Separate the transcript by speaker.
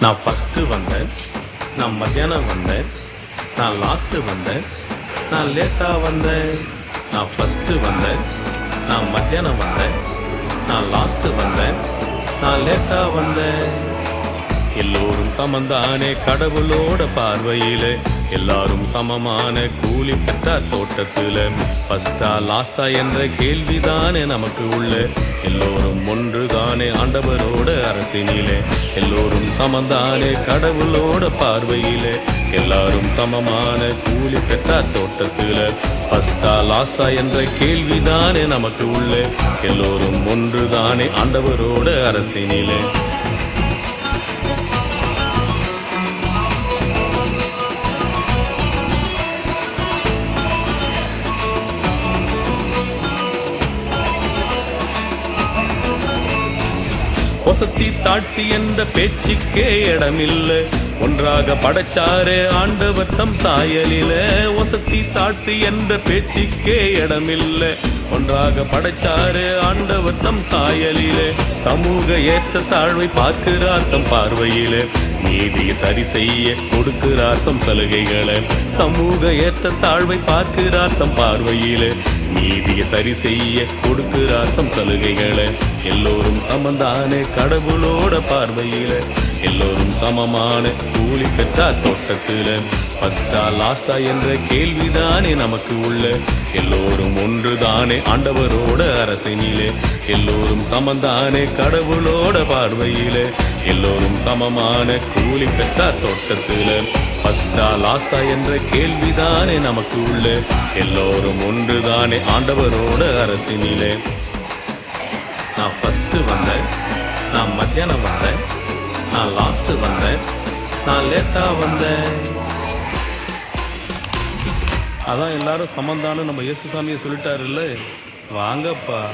Speaker 1: நான் ஃபஸ்ட்டு வந்தேன் நான் மத்தியானம் வந்தேன் நான் லாஸ்ட்டு வந்தேன் நான் லேட்டாக வந்தேன். நான் ஃபஸ்ட்டு வந்தேன் நான் மத்தியானம் வந்தேன் நான் லாஸ்ட்டு வந்தேன் நான் லேட்டாக வந்தேன். எல்லோரும் சமந்தானே கடவுளோட பார்வையிலே. எல்லாரும் சமமான கூலி பெற்ற தோட்டத்துல ஃபஸ்டா லாஸ்டா என்ற கேள்விதானே நமக்கு உள்ள. எல்லோரும் ஒன்றுதானே ஆண்டவரோட அரசினிலே. எல்லோரும் சமந்தானே கடவுளோட பார்வையிலே. எல்லாரும் சமமான கூலி பெற்ற தோட்டத்துல ஃபஸ்டா லாஸ்டா என்ற கேள்விதானே நமக்கு உள்ள. எல்லோரும் ஒன்றுதானே ஆண்டவரோட அரசினிலே. ஒசத்தி தாழ்த்தி என்ற பேச்சுக்கே இடமில்லை. ஒன்றாக படைச்சாரே ஆண்டவர் தம் சாயலில. ஒசத்தி தாழ்த்தி என்ற பேச்சுக்கே இடமில்லை. ஒன்றாக படைச்சாரு ஆண்டவர் தம் சாயலிலே. சமூக ஏற்ற தாழ்வை பார்க்கிறார் தம் பார்வையிலே. நீதியை சரி செய்ய கொடுக்கிறார் சம் சலுகைகளை. சமூக ஏற்ற தாழ்வை பார்க்கிறார் தம் பார்வையிலே. நீதியை சரி செய்ய கொடுக்கிறார் சம் சலுகைகளை. எல்லோரும் சமந்தானே கடவுளோட பார்வையில. எல்லோரும் சமமான கூலி பெற்றார் தோட்டத்தில். ஃபஸ்டா லாஸ்டா என்ற கேள்விதானே நமக்கு உள்ள. எல்லோரும் ஒன்றுதானே ஆண்டவரோட அரசினிலே. எல்லோரும் சமந்தானே கடவுளோட பார்வையிலே. எல்லோரும் சமமான கூலி பெற்றார் தோட்டத்தில். ஃபஸ்டா லாஸ்டா என்ற கேள்விதானே நமக்கு உள்ள. எல்லோரும் ஒன்றுதானே ஆண்டவரோட அரசினிலே. நான் ஃபஸ்ட்டு வந்தேன். நான் மத்தியானம் வந்தேன். நான் லாஸ்ட்டு வந்தேன். நான் லேட்டாக வந்தேன். அதான் எல்லாரும் சமந்தான்னு நம்ம இயேசு சாமியை சொல்லிட்டாருல்ல? வாங்கப்பா.